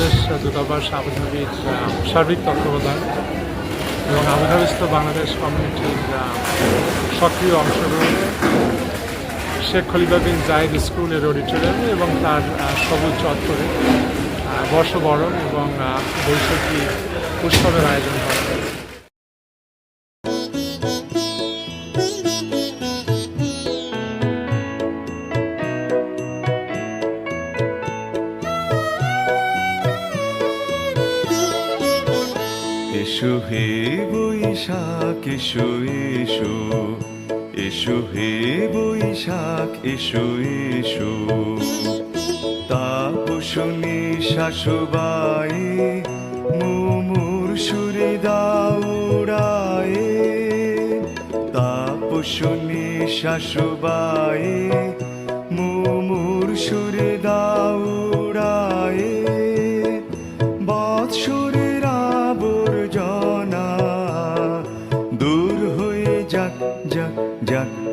বাংলাদেশ দূতাবাস আবুধাবির সার্বিক তত্ত্বাবধান এবং আবুধাবিস্থ বাংলাদেশ কমিউনিটির সক্রিয় অংশগ্রহণে শেখ খলিফা বিন জায়েদ স্কুলের অডিটোরিয়ামে এবং তার সবুজ চত্বরে বর্ষবরণ এবং বৈশাখী উৎসবের আয়োজন করা এসো হে বৈশাখ, এসো এসো। এসো হে বৈশাখ, এসো এসো। তাপসনী শাশুবাই মুমুর সুরে দাউড়ায়ে তাপসনী শাশুবাই মুমুর সুরে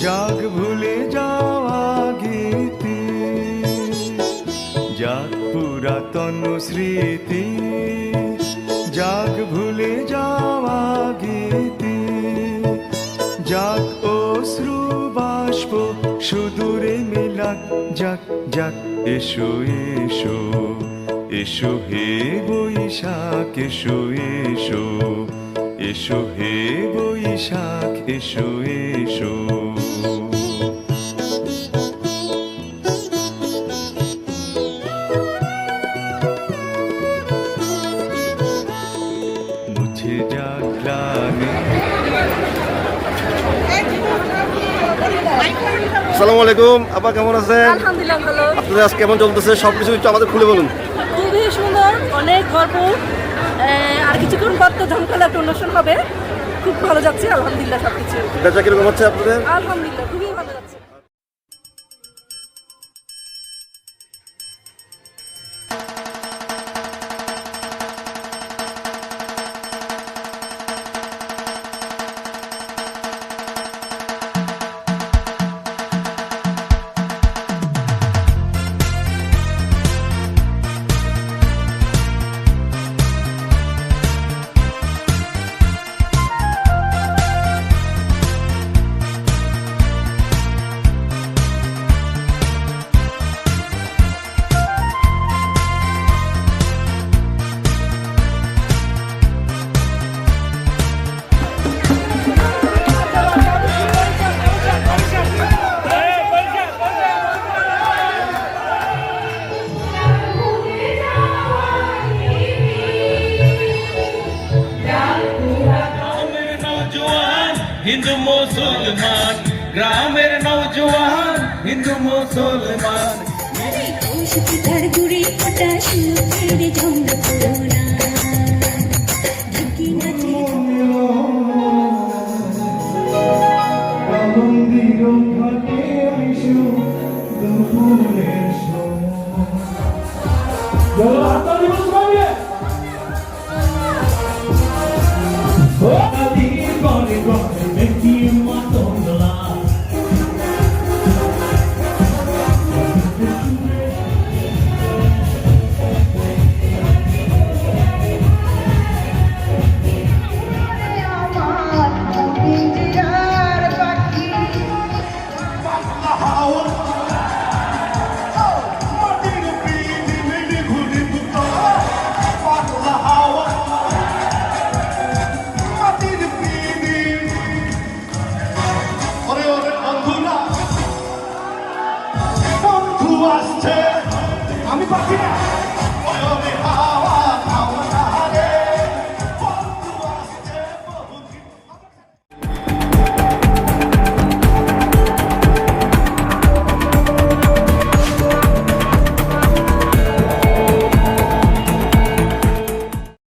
যাক ভুলে যাওয়া গীতি। যাক পুরাতন স্মৃতি। যাক ভুলে যাওয়া গীতি। যাক অশ্রু, বাষ্প, সুদূরে মিলাক যাক যাক এসো এসো এসো হে বৈশাখ, এসো এসো এসো হে বৈশাখ এসো এসো। মুছে গ্লানি আসসালামু আলাইকুম আপা কেমন আছেন? আলহামদুলিল্লাহ ভালো। আপনাদের আজ কেমন চলতেছে? সব কিছু একটু আমাদের খুলে বলুন। খুবই সুন্দর অনেক ভরপুর। আর কিছুক্ষণ পর তো ঝমকালা একটা অনুষ্ঠান হবে। খুব ভালো যাচ্ছে আলহামদুলিল্লাহ সবকিছু। বেচা কীরকম হচ্ছে আপনাদের? আলহামদুলিল্লাহ খুবই হিন্দু মুসলমান গ্রামের নৌজওয়ান হিন্দু মুসলমান। সুতার জুড়ে ফোটা সুরের জন্ম করোনা parti